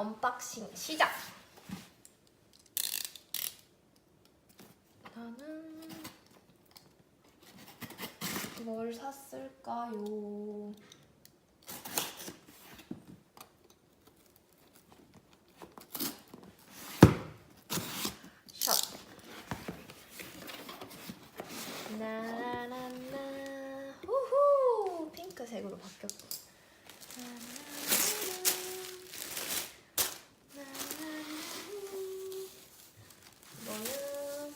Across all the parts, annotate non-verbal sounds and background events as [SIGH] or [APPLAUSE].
언박싱 시작! 나는 뭘 샀을까요? 샵 나나나 후후 핑크색으로 바뀌었고 이거는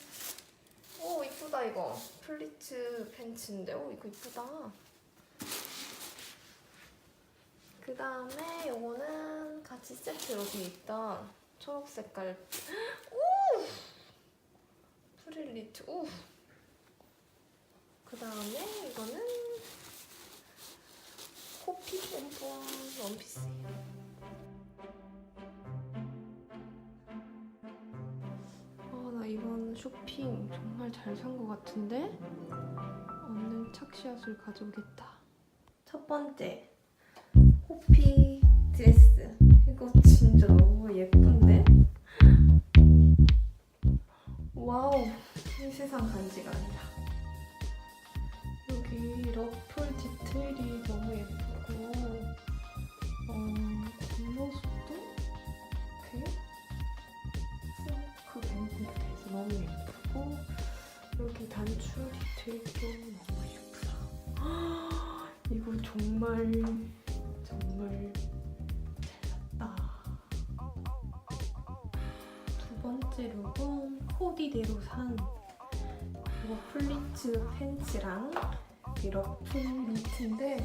오 이거 플리츠 팬츠인데 오 이거 이쁘다. 그 다음에 이거는 같이 세트로 돼 있던 초록 색깔. [GASPS] 오! 프릴리트 오! 그 다음에 이거는 코피 pompo한 원피스 쇼핑 정말 잘 산 것 같은데? 얼른 착샷을 가져오겠다. 첫 번째, 호피 드레스. 이거 진짜 너무 예쁜데? 와우, 이 세상 간지가 아니다. 여기 러플 디테일이 너무 단추 디테일도 너무 예쁘다. [GASPS] 이거 정말 정말 잘 샀다. 두 번째 룩은 코디대로 산 이거 플리츠 팬츠랑 이 러플 니트인데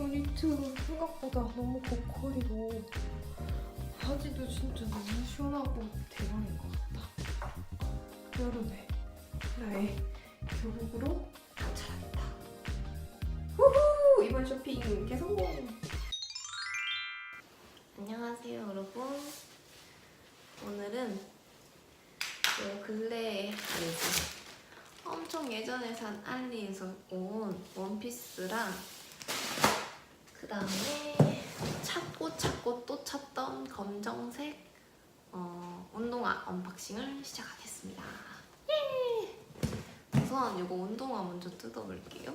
이 니트 생각보다 너무 고퀄이고 바지도 진짜 너무 시원하고 대박인 것 같다. 여름에. 나의 교복으로 찾았다. 후후! 이번 쇼핑 개성공! 안녕하세요 여러분. 오늘은 그 근래에 아니지 엄청 예전에 산 알리에서 온 원피스랑 그 다음에 찾고 찾고 또 찾던 검정색 어, 운동화 언박싱을 시작하겠습니다. 예! 우선 이거 운동화 먼저 뜯어볼게요.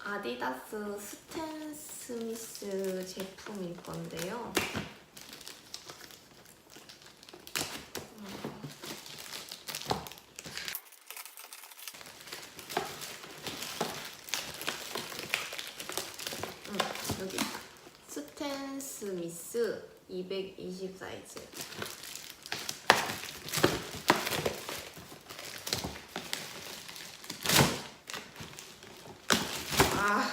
아디다스 스탠 스미스 제품일 건데요. 응, 여기 있다. 스탠 스미스 220 사이즈. 아.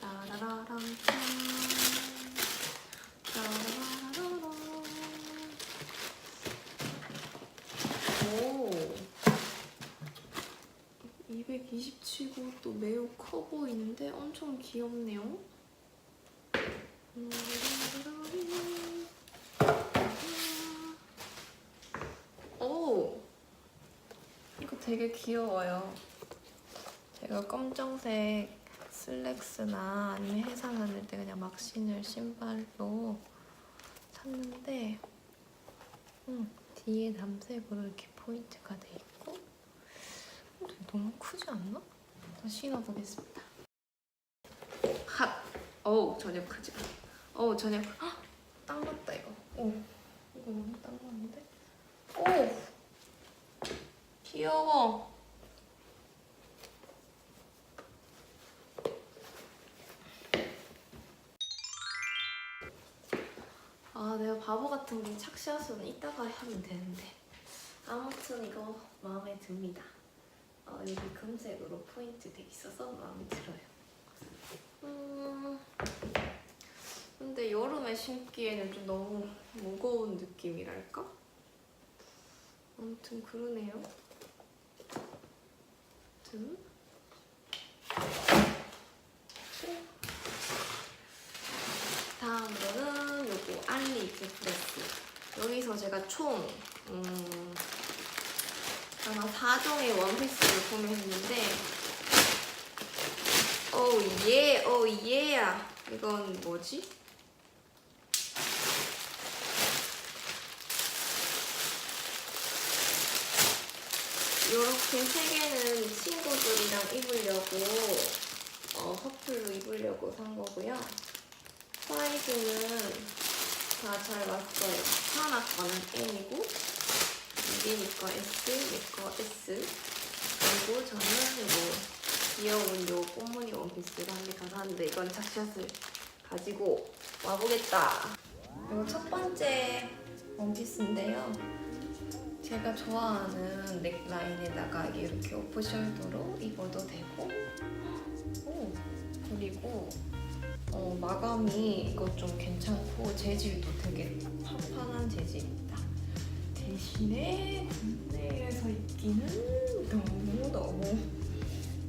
따라라랑 짠. 따라라라라. 오. 220치고 또 매우 커 보이는데 엄청 귀엽네요. 오! 이거 되게 귀여워요. 제가 검정색 슬랙스나 아니면 해상 다닐 때 그냥 막 신을 신발로 샀는데 음, 뒤에 남색으로 이렇게 포인트가 돼 있고 너무 크지 않나? 더 신어보겠습니다. 핫! 어우 전혀 크지 않아. 어우 전혀 헉! 딱 맞다 이거. 오 이거 너무 딱 맞는데? 오 귀여워. 아 내가 바보 같은 게 착샷은 이따가 하면 되는데 아무튼 이거 마음에 듭니다. 어, 여기 금색으로 포인트 돼 있어서 마음에 들어요. 음, 근데 여름에 신기에는 좀 너무 무거운 느낌이랄까? 아무튼 그러네요. 아무튼 다음으로는 요거 알리 이플레스 여기서 제가 총 음, 아마 4종의 원피스를 구매 했는데 오우 예, 오우 예야 이건 뭐지? 이렇게 세 개는 친구들이랑 입으려고 어, 커플로 입으려고 산 거고요. 사이즈는 다 잘 맞어요. 하나 거는 M이고 이게니까 S, 내거 S. 그리고 저는 뭐 귀여운 요 꽃무늬 원피스를 한개더 샀는데 이건 착샷을 가지고 와보겠다. 이거 첫 번째 원피스인데요. 제가 좋아하는 넥라인에다가 이렇게 오프숄더로 입어도 되고 오, 그리고 어, 마감이 이거 좀 괜찮고 재질도 되게 판판한 재질입니다. 대신에 국내에서 입기는 너무너무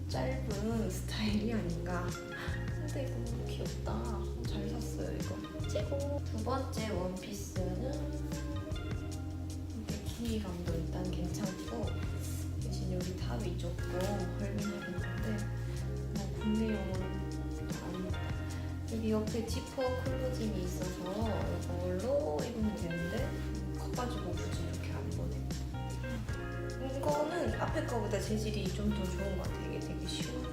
짧은 스타일이 아닌가. 근데 이거 귀엽다. 어, 잘 샀어요 이거. 그리고 두 번째 원피스는 이게 길이감도 일단 괜찮고 대신 여기 탑이 조금 헐빈헐빈한데 뭐 국내용은. 여기 옆에 지퍼 클로징이 있어서 이걸로 입으면 되는데 빠지고 굳이 이렇게 안 보내. 이거는 앞에 거보다 재질이 좀 더 좋은 것 같아요. 이게 되게 쉬워.